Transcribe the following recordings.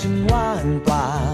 情万น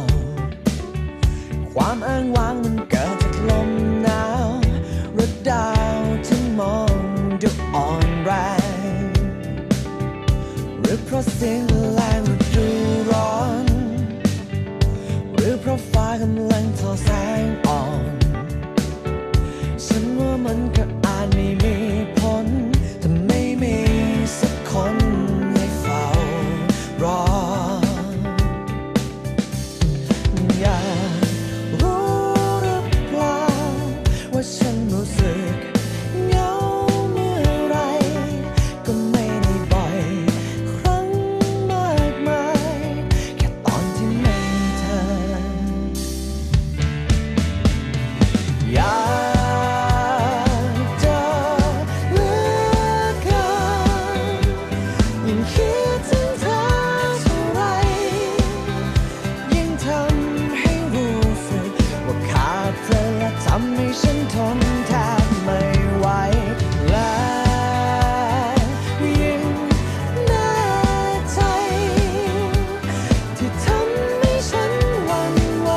ำให้ฉันทนแทบไม่ไหวและยิ่งน่ใจ ที่ทำให้ฉันหวั่นไหว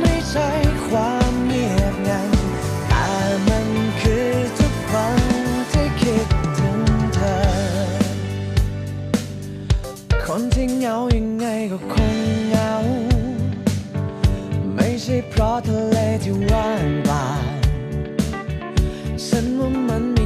ไม่ใช่ความเงียงันแต่มันคือทุกครั้งที่คิดถึงเธอ คนที่เหงายังไงก็คงเหงา ใช่เพราะทะเลที่ว่างเปล่าฉันว่ามัน